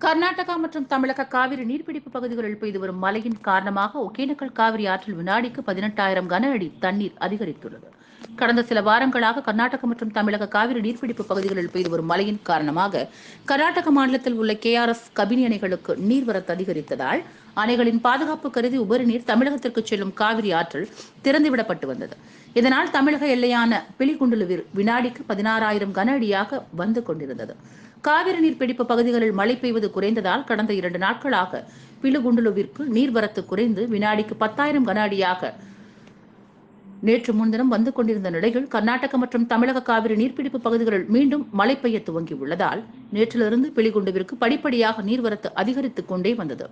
கர்நாடகா மற்றும் தமிழக காவிரி நீர்பிடிப்பு பகுதிகளில் பெய்து வரும் மழையின் காரணமாக ஒகேனக்கல் காவிரி ஆற்றில் வினாடிக்கு பதினெட்டாயிரம் கன அடி தண்ணீர் அதிகரித்துள்ளது. கடந்த சில வாரங்களாக கர்நாடக மற்றும் தமிழக காவிரி நீர்பிடிப்பு பகுதிகளில் பெய்து வரும் மழையின் காரணமாக கர்நாடக மாநிலத்தில் உள்ள கே ஆர் எஸ் கபினி அணைகளுக்கு நீர்வரத்து அதிகரித்ததால் அணைகளின் பாதுகாப்பு கருதி உபரி நீர் தமிழகத்திற்கு செல்லும் காவிரி ஆற்றில் திறந்துவிடப்பட்டு வந்தது. இதனால் தமிழக எல்லையான பிலிகுண்டுலுவில் வினாடிக்கு பதினாறாயிரம் கன அடியாக வந்து கொண்டிருந்தது. காவிரி நீர் பிடிப்பு பகுதிகளில் மழை பெய்வது குறைந்ததால் கடந்த இரண்டு நாட்களாக பிலுகுண்டுலுவிற்கு நீர்வரத்து குறைந்து வினாடிக்கு பத்தாயிரம் கன அடியாக நேற்று முன்தினம் வந்து கொண்டிருந்த நிலையில் கர்நாடக மற்றும் தமிழக காவிரி நீர்பிடிப்பு பகுதிகளில் மீண்டும் மழை பெய்ய துவங்கியுள்ளதால் நேற்றிலிருந்து பிலிகுண்டுவிற்கு படிப்படியாக நீர்வரத்து அதிகரித்துக் கொண்டே வந்தது.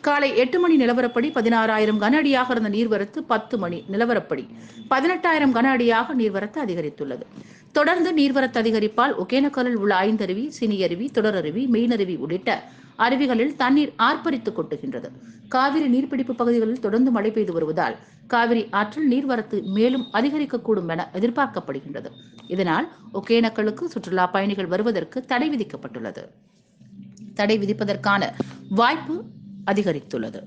காலை எட்டு மணி நிலவரப்படி பதினாறாயிரம் கன அடியாக இருந்த நீர்வரத்து பத்து மணி நிலவரப்படி பதினெட்டாயிரம் கன அடியாக நீர்வரத்து அதிகரித்துள்ளது. தொடர்ந்து நீர்வரத்து அதிகரிப்பால் ஒகேனக்கலில் உள்ள ஐந்தருவி சினியருவி தொடரருவி மெயினருவி உள்ளிட்ட அருவிகளில் தண்ணீர் ஆர்ப்பரித்து கொட்டுகின்றது. காவிரி நீர்பிடிப்பு பகுதிகளில் தொடர்ந்து மழை பெய்து வருவதால் காவிரி ஆற்றில் நீர்வரத்து மேலும் அதிகரிக்கக்கூடும் என எதிர்பார்க்கப்படுகின்றது. இதனால் ஒகேனக்கலுக்கு சுற்றுலா பயணிகள் வருவதற்கு தடை விதிக்கப்பட்டுள்ளது. தடை விதிப்பதற்கான வாய்ப்பு அதிகரித்துள்ளது.